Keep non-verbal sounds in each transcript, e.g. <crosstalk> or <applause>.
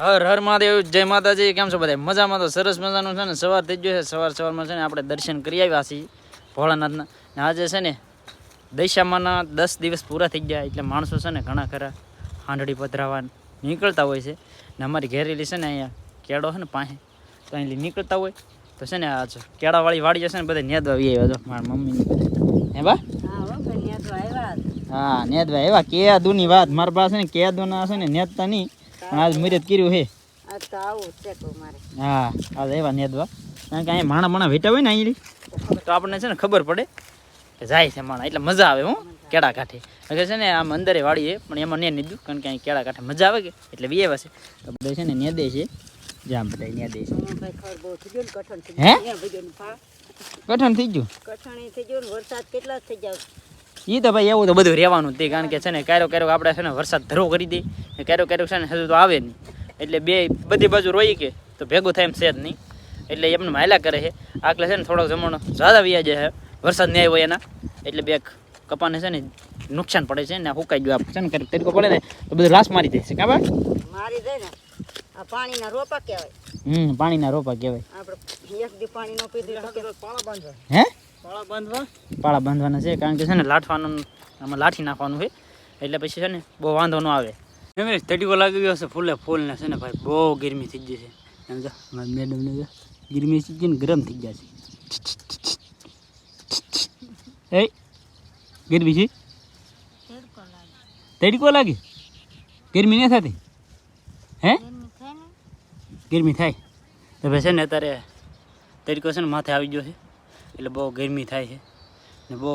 હર હર મહાદેવ જય માતાજી કેમ છો બધા? મજામાં તો સરસ મજાનું છે ને? સવાર થઈ ગયો છે. સવાર સવારમાં છે ને આપણે દર્શન કરી આવ્યા છીએ ભોળાનાથના. ને આજે છે ને દૈશામાના દસ દિવસ પૂરા થઈ ગયા એટલે માણસો છે ને ઘણા ખરા હાંડડી પધરાવા નીકળતા હોય છે. ને અમારી ઘેરેલી છે ને અહીંયા કેળો છે ને પાસે તો અહીં નીકળતા હોય. તો છે ને આ કેળાવાળી વાડી છે ને બધા નેદવા આવી આવ્યા તો મારા મમ્મી હે બા? હા નેદવા એવા કેદુની વાત. મારા પાસે ને કેદુના છે ને નેદતા નહીં. આજ મુરત કર્યું હે. હા આજ એવા નેદવા કારણ કે અહીંયા માણા માણા વેટા હોય ને અહીં તો આપણને છે ને ખબર પડે કે જાય છે માણા. એટલે મજા આવે હું કેળા કાંઠે. એટલે છે ને આમ અંદરે વાળી છે પણ એમાં નહીં નીધું કારણ કે અહીં કેળા કાંઠે મજા આવે કે. એટલે વી એવા છે. તો બધા છે ને નેદે છે. જામ બધા નેદે છે. હે કઠણ થઈ ગયું. વરસાદ કેટલા થઈ જાવ. એ તો ભાઈ એવું તો બધું રહેવાનું જ તે કારણ કે છે ને ક્યારેક ક્યારેક આપણે છે ને વરસાદ ધરો કરી દઈએ ને ક્યારેક ક્યારેક છે ને હજુ તો આવે નહીં. એટલે બે બધી બાજુ રોઈ કે તો ભેગું થાય એમ છે જ નહીં. એટલે એમને માયલા કરે છે. આટલે છે ને થોડોક જમણો જ્યાદા વ્યાજે છે. વરસાદ નહીં હોય એના. એટલે બે કપાને છે ને નુકસાન પડે છે ને હુકાઈ ગયું આપણે. છે ને તરીકો પડે ને તો બધું લાશ મારી દે છે. કાબા મારી દે ને. આ પાણીના રોપા કહેવાય. હમ પાણીના રોપા કહેવાય. આપણે એક દી પાણી નો પીધું હે? પાળા બાંધવાના છે કારણ કે છે ને લાઠવાનું આમાં લાઠી નાખવાનું છે. એટલે પછી છે ને બહુ વાંધો ન આવે. એમ તડીકો લાગી ગયો છે ફૂલે ફૂલ ને છે ને ભાઈ બહુ ગરમી થઈ જશે છે. એમ જો મારી મેડમને જો ગરમી થઈ ગઈ ને ગરમ થઈ ગયા છે. એ ગરમી છે? તડકો લાગે. ગરમી નહીં થતી? હે? ગરમી થાય તો ભાઈ છે ને અત્યારે તડકો છે ને માથે આવી ગયો છે. એટલે બહુ ગરમી થાય છે ને બહુ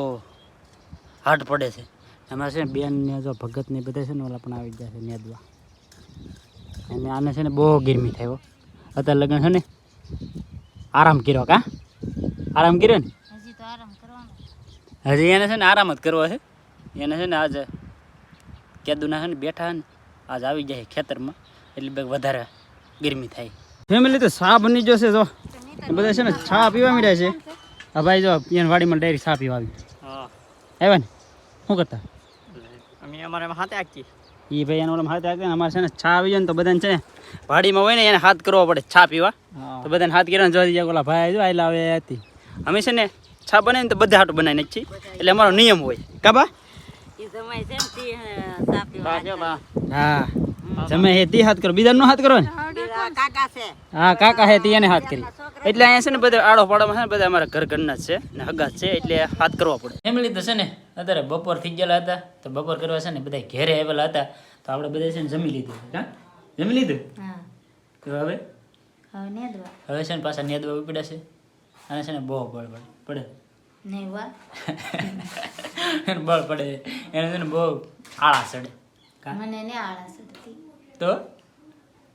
હાર્ડ પડે છે એમાં છે ને બેન ને જો ભગત ને બધા છે ને ઓલા પણ આવી ગયા છે નેદવા અને આને છે ને બહુ ગરમી થાય અત્યારે લગ્ન છે ને આરામ કર્યો કા આરામ કર્યો ને હજી એને છે ને આરામ જ કરવો છે એને છે ને આજે કેદુના છે ને બેઠા ને આજ આવી જાય ખેતરમાં એટલે બે વધારે ગરમી થાય ફેમિલી તો ચા બની જશે જો બધા છે ને ચા પીવા મળ્યા છે હા ભાઈ જો એને વાડીમાં ડાયરી સાપી પીવા આવી આવ્યા ને? શું કરતા? અમે અમારે હાથે આખી એ ભાઈ એનો ઓલા હાથ આગળ અમારે છે ને છા આવી જાય ને તો બધાને છે ને વાડીમાં હોય ને એને હાથ કરવો પડે છા પીવા. તો બધાને હાથ કર્યા જોઈ જાય ઓલા ભાઈ જો આયલા આવે હતી. અમે છે ને છા બને બનાવીને તો બધા હાટ બનાવી નાખી એટલે અમારો નિયમ હોય. કાબા ને હા. તમે હે તી હાથ કરો બીજાનો હાથ કરો ને? કાકા છે. હા કાકા હે તી એને હાથ કરી. એટલે અહીંયા છે ને બધા આડો પાડોમાં છે ને બધા અમારા ઘર ઘરના છે ને હગા છે એટલે હાથ કરવા પડે. ફેમિલી તો છે ને અત્યારે બપોર થઈ ગયેલા હતા તો બપોર કરવા છે ને બધા ઘેરે આવેલા હતા તો આપણે બધા છે ને જમી લીધું. હા? જમી લીધું? તો હવે? હવે છે ને પાછા નેદવા ઉપડ્યા છે. અને છે ને બહુ બળ પડે. પડે? <laughs> બળ પડે. એને છે ને બહુ આળા ચડે. મને ને આળસ હતી. તો?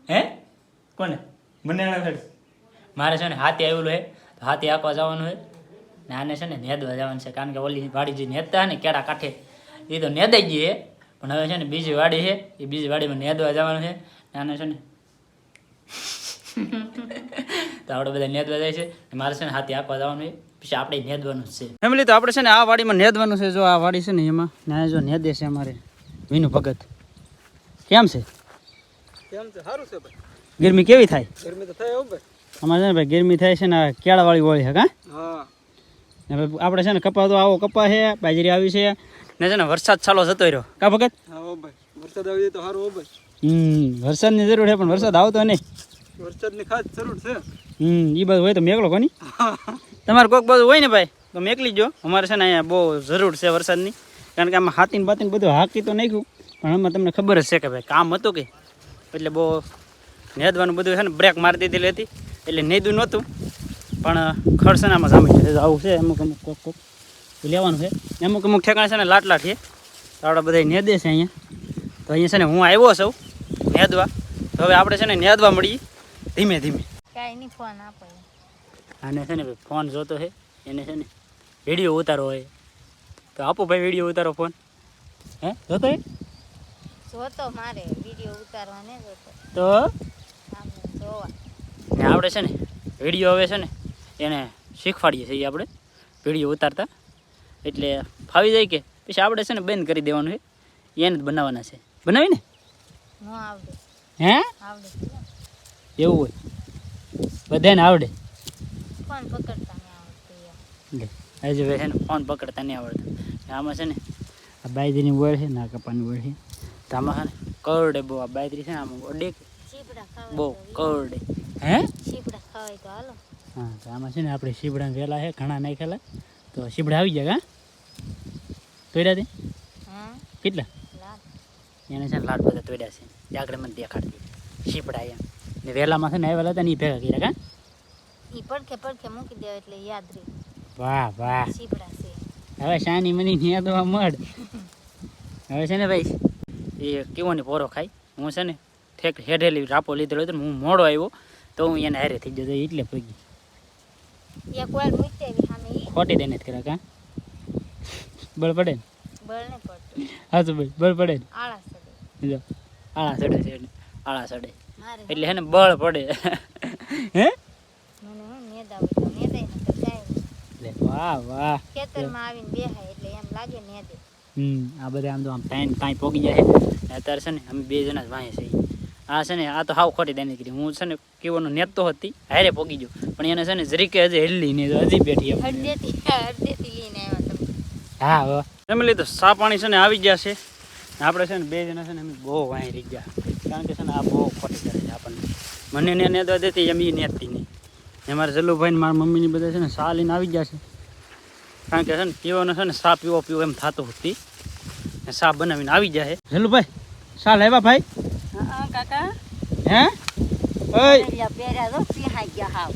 હે? કોને? મને મારે છે ને હાથી આવેલું હે. તો હાથી આપવા જવાનું હે. ને આને છે ને નેદવા જવાનું છે. કારણ કે ઓલી વાડી જે નેતા ને કેળા કાંઠે એ તો નેદાઈ ગઈ હે. પણ હવે છે ને બીજી વાડી છે એ બીજી વાડીમાં નેદવા જવાનું છે ને આને છે ને <laughs> તો આપણે બધા નેદવા જાય છે. મારે છે ને હાથી આપવા જવાનું પછી આપણે નેદવાનું છે. ફેમિલી તો આપણે છે ને આ વાડીમાં નેદવાનું છે. જો આ વાડી છે ને એમાં ના જો નેદે છે અમારે વિનુ ભગત કેમ છે? કેમ છે? સારું છે ભાઈ. ગરમી કેવી થાય? ગરમી તો થાય ભાઈ. અમારે ને ભાઈ ગરમી થાય છે ને કેળાવાળી હોળી છે હા. આપણે છે ને કપા તો આવો કપા છે બાજરી આવી છે ને છે ને વરસાદ ચાલો જતો રહ્યો. કા ભગત? હા ભાઈ. વરસાદ આવી જાય તો સારું હો ભાઈ. હમ વરસાદની જરૂર છે પણ વરસાદ આવતો નહીં. વરસાદની ખાસ જરૂર છે. હમ એ બધું હોય તો મેકલો કોની? તમારે કોઈક બધું હોય ને ભાઈ તો મેકલી જો. અમારે છે ને અહીંયા બહુ જરૂર છે વરસાદની. કારણ કે આમાં હાથીને બાતીને બધું હાકી તો નાખ્યું. પણ આમાં તમને ખબર જ છે કે ભાઈ કામ હતું કે? એટલે બહુ નેદવાનું બધું છે ને બ્રેક મારી દીધેલી હતી. એટલે નેદું નહોતું પણ ખરસનામાં જામી છે આવું છે અમુક અમુક કોક કોક. લેવાનું છે. અમુક અમુક ઠેકાણા છે ને લાટ લાટ છે. તો આપણે બધા નેદે છે અહીંયા. તો અહીંયા છે ને હું આવ્યો છું નેદવા. તો હવે આપણે છે ને નેદવા મળીએ ધીમે ધીમે. કાંઈ નહીં ફોન આપો આને છે ને ભાઈ ફોન જોતો છે. એને છે ને વીડિયો ઉતારો હોય. તો આપો ભાઈ વીડિયો ઉતારો ફોન. હે જોતો હે જોતો મારે વીડિયો ઉતારવાને જોતો તો? જોવા. ને આપણે છે ને વીડિયો હવે છે ને એને શીખવાડીએ છીએ આપણે વીડિયો ઉતારતા. એટલે ફાવી જાય કે પછી આપણે છે ને બંધ કરી દેવાનું છે એને જ બનાવવાના છે. બનાવી ને આવડે. હે? આવડે એવું હોય. બધાને આવડે? ફોન પકડતા નહીં આવડતું યાર. હજુ ભાઈ છે ને ફોન પકડતા નહીં આવડતા. આમાં છે ને આ બાયજીની વળ છે ના કપાની વળ છે. તો આમાં કરડે બહુ આ બાયત્રી છે ને આમ શીપડા બહુ કરડે. હે? શીપડા ખાવાય તો હાલો. હા તો આમાં છે ને આપણે શીપડા વેલા છે ઘણા નાખેલા તો શીપડા આવી જાય હા તોડ્યા તે? હા કેટલા? એને છે ને લાડ બધા તોડ્યા છે. જાગડે મને દેખાડતી શીપડા એમ. ને વેલામાં છે ને આવેલા હતા ને એ ભેગા કર્યા કા? ઈ પડખે પડખે મૂકી દેવા એટલે યાદ રહે. વાહ વાહ. શીપડા છે. હવે શાની મની ન્યા તો મળ <laughs> હવે છે ને ભાઈ એ કેવો ને પોરો ખાય? હું છે ને ઠેક હેઠેલી રાપો લીધેલો હતો ને હું મોડો આવ્યો તો હું એને હારે થઈ જતો એટલે પગી ખોટી દેને જ કરે કા? બળ પડે ને? બળ ને હા તો ભાઈ બળ પડે ને? આળા સડે છે. આળા સડે એટલે હે ને બળ પડે. હે? ને વાહ વાહ. ખેતરમાં આવીને બેહાય એટલે એમ લાગે નેદે હમ આ બધા આમ તો આમ ટાઈમ કાંઈ પોગી જાય અત્યારે છે ને અમે બે જણા જ વાંહે છે આ છે ને આ તો હાવ ખોટી દાની કરી હું છે ને કેવાનો નેતો હતી હારે પોગી ગયો પણ એને છે ને જરીકે હજી હેલી ને તો હજી બેઠી તમે હા હવે લીધો સા પાણી છે ને આવી ગયા છે આપણે છે ને બે જણા છે ને અમે બહુ વાંહી રહી ગયા કારણ કે છે ને આ બહુ ખોટી કરે છે આપણને મને ને નેતો દેતી એમ એ નેતી નહીં ને મારા જલ્લુભાઈ ને મારા મમ્મીની બધા છે ને સા લઈને આવી ગયા છે કારણ કે છે ને પીવાનો છે ને સા પીવો પીવો એમ થતું હતી સા બનાવીને આવી જાય છે ભાઈ સા લેવા ભાઈ? હા કાકા. હે? ઓય. હરિયા પહેર્યા તો ગયા હાવ.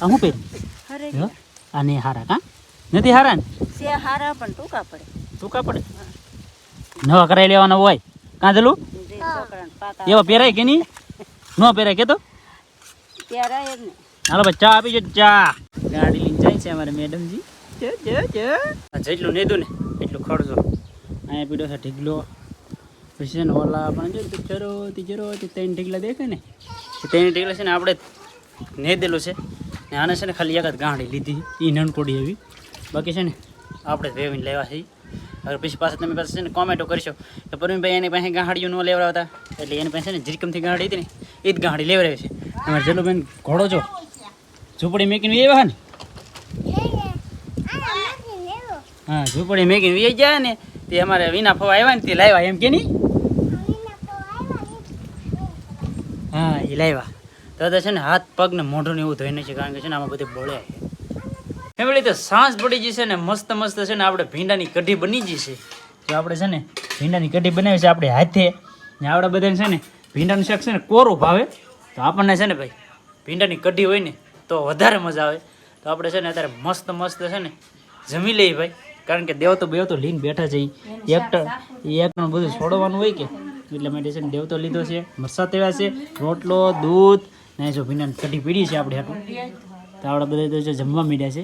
આ હું પહેર્યું હરે જો, આ નહીં હારા કા? નથી હારા ને? સે હારા પણ ટૂંકા પડે. ટૂંકા પડે? નવા કરાવી લેવાના હોય. કાં જલું? જે છોકરાને પાકા એવા પહેરાય કે નહીં? ન પહેરાય કે તો? પહેરાય જ હાલો ભાઈ ચા આપી ચા. ગાડી લઈને જાય છે અમારે મેડમજી. જો જો જો. જેટલું નીધું ને એટલું ખડજો અહીંયા પીડો છે ઢીગલો પછી છે ને ઓલા પણ જો તો ચરો તી ત્રણ ઢીગલા દેખાય ને? ત્રણ ઢીગલા છે ને આપણે નેદેલું છે. ને આને છે ને ખાલી એક જ ગાંડી લીધી. એ નનકોડી એવી. બાકી છે ને આપણે જ વેવીને લેવા છે હવે પછી પાછા તમે પાસે છે ને કોમેન્ટો કરશો તો પરમીનભાઈ એની પાસે ગાંડીઓ ન લેવડાવતા. એટલે એની પાસે છે ને જીરકમથી ગાંડી હતી ને એ જ ગાંડી લેવડાવી છે. તમારે જલુબેન ઘોડો છો? ઝૂંપડી મેકીને એવા ને? હા ઝૂંપડી મેકીને એ જાય ને તે અમારે વિના ફવા આવ્યા ને તે લાવ્યા એમ કે નહીં હા એ લાવ્યા તો તો છે ને હાથ પગ ને મોઢું ને એવું ધોઈને છે કારણ કે છે ને આમાં બધું બળે ફેમિલી તો સાંજ પડી જશે ને મસ્ત મસ્ત છે ને આપણે ભીંડાની કઢી બની જશે જો આપણે છે ને ભીંડાની કઢી બનાવી છે આપણે હાથે ને આપણે બધાને છે ને ભીંડાનું શાક છે ને કોરું ભાવે તો આપણને છે ને ભાઈ ભીંડાની કઢી હોય ને તો વધારે મજા આવે તો આપણે છે ને અત્યારે મસ્ત મસ્ત છે ને જમી લઈએ ભાઈ કારણ કે દેવ તો બેવ તો લીન બેઠા છે. એક એક બધું છોડવાનું હોય કે? એટલે માટે છે ને દેવ તો લીધો છે મરસા તેવા છે રોટલો દૂધ ને જો ભીના કઢી પીડી છે આપણે હાટું. તો આપણે બધા તો જો જમવા મીડ્યા છે.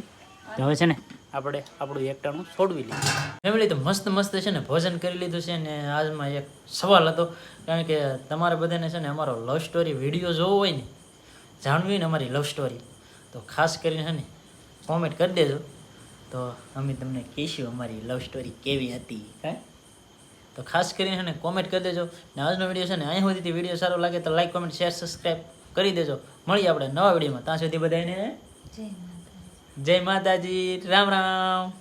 તો હવે છે ને આપણે આપણું એકટાણું છોડવી લીધું ફેમિલી તો મસ્ત મસ્ત છે ને ભોજન કરી લીધું છે ને આજમાં એક સવાલ હતો. કારણ કે તમારે બધાને છે ને અમારો લવ સ્ટોરી વીડિયો જોવો હોય ને જાણવી ને અમારી લવ સ્ટોરી તો ખાસ કરીને છે ને કોમેન્ટ કરી દેજો. તો અમે તમને કહીશું અમારી લવ સ્ટોરી કેવી હતી હા? તો ખાસ કરીને ને કોમેન્ટ કરી દેજો. ને આજનો વીડિયો છે ને અહીં સુધી વીડિયો સારો લાગે તો લાઈક કોમેન્ટ શેર સબસ્ક્રાઈબ કરી દેજો. મળીએ આપણે નવા વિડીયોમાં ત્યાં સુધી બધાને જય માતાજી. રામ રામ.